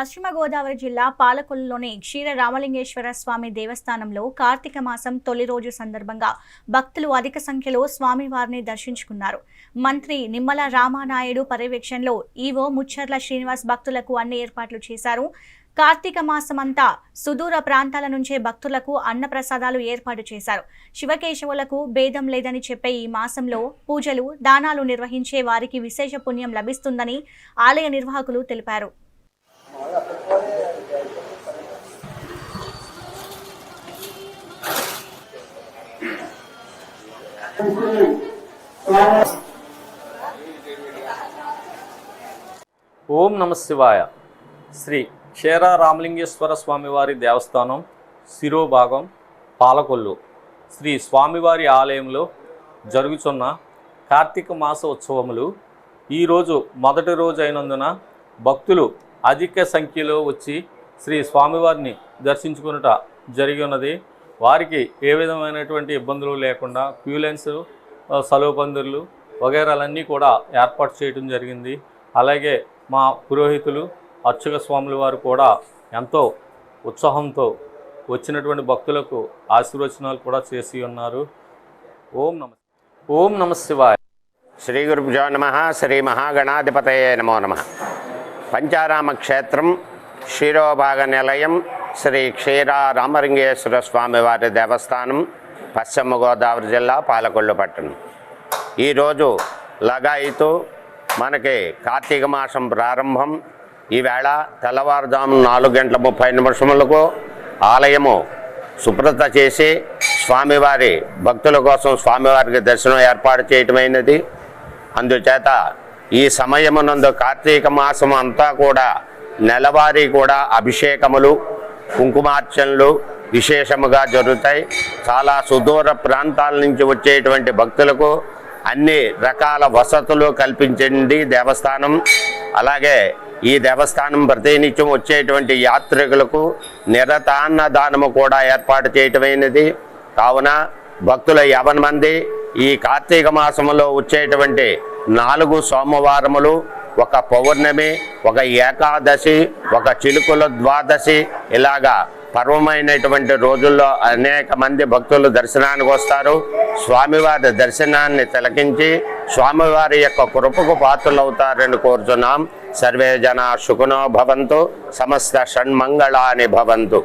పశ్చిమ గోదావరి జిల్లా పాలకొల్లులోని క్షీర రామలింగేశ్వర స్వామి దేవస్థానంలో కార్తీక మాసం తొలి రోజు సందర్భంగా భక్తులు అధిక సంఖ్యలో స్వామివారిని దర్శించుకున్నారు. మంత్రి నిమ్మల రామానాయుడు పర్యవేక్షణలో ఈవో ముచ్చర్ల శ్రీనివాస్ భక్తులకు అన్ని ఏర్పాట్లు చేశారు. కార్తీక మాసమంతా సుదూర ప్రాంతాల నుంచే భక్తులకు అన్నప్రసాదాలు ఏర్పాటు చేశారు. శివకేశవులకు భేదం లేదని చెప్పే ఈ మాసంలో పూజలు దానాలు నిర్వహించే వారికి విశేష పుణ్యం లభిస్తుందని ఆలయ నిర్వాహకులు తెలిపారు. ఓం నమ శివాయ. శ్రీ క్షేర రామలింగేశ్వర స్వామివారి దేవస్థానం శిరోభాగం పాలకొల్లు. శ్రీ స్వామివారి ఆలయంలో జరుగుతున్న కార్తీక మాస ఉత్సవములు ఈరోజు మొదటి రోజు అయినందున భక్తులు అధిక సంఖ్యలో వచ్చి శ్రీ స్వామివారిని దర్శించుకునుట జరిగి ఉన్నది. వారికి ఏ విధమైనటువంటి ఇబ్బందులు లేకుండా క్యూలెన్స్ సలువు వగైరాలన్నీ కూడా ఏర్పాటు చేయడం జరిగింది. అలాగే మా పురోహితులు అర్చక స్వాముల వారు కూడా ఎంతో ఉత్సాహంతో వచ్చినటువంటి భక్తులకు ఆశీర్వచనాలు కూడా చేసి ఉన్నారు. ఓం నమ ఓం నమ శివాయ. శ్రీ గురుభ్యో నమ శ్రీ మహాగణాధిపతయే నమో నమ. పంచారామ క్షేత్రం క్షీరోభాగ నిలయం శ్రీ క్షీర రామలింగేశ్వర స్వామివారి దేవస్థానం పశ్చిమ గోదావరి జిల్లా పాలకొల్లు పట్టణం. ఈరోజు లగాయితు మనకి కార్తీక మాసం ప్రారంభం. ఈవేళ తెల్లవారుజాము నాలుగు గంటల ముప్పై నిమిషములకు ఆలయము శుభ్రత చేసి స్వామివారి భక్తుల కోసం స్వామివారికి దర్శనం ఏర్పాటు చేయటమైనది. అందుచేత ఈ సమయమునందు కార్తీక మాసం అంతా కూడా నెలవారీ కూడా అభిషేకములు కుంకుమార్చనలు విశేషముగా జరుగుతాయి. చాలా సుదూర ప్రాంతాల నుంచి వచ్చేటువంటి భక్తులకు అన్ని రకాల వసతులు కల్పించండి దేవస్థానం. అలాగే ఈ దేవస్థానం ప్రతినిత్యం వచ్చేటువంటి యాత్రికులకు నిరతాన్న దానము కూడా ఏర్పాటు చేయటమైనది. కావున భక్తుల యాభై మంది ఈ కార్తీక మాసములో వచ్చేటువంటి నాలుగు సోమవారములు ఒక పౌర్ణమి ఒక ఏకాదశి ఒక చిలుకుల ద్వాదశి ఇలాగా పర్వమైనటువంటి రోజుల్లో అనేక మంది భక్తులు దర్శనానికి వస్తారు. స్వామివారి దర్శనాన్ని తిలకించి స్వామివారి యొక్క కృపకు పాత్రలవుతారని కోరుచున్నాం. సర్వే జన సుఖనో భవంతు సమస్త షణ్మంగళాని భవంతు.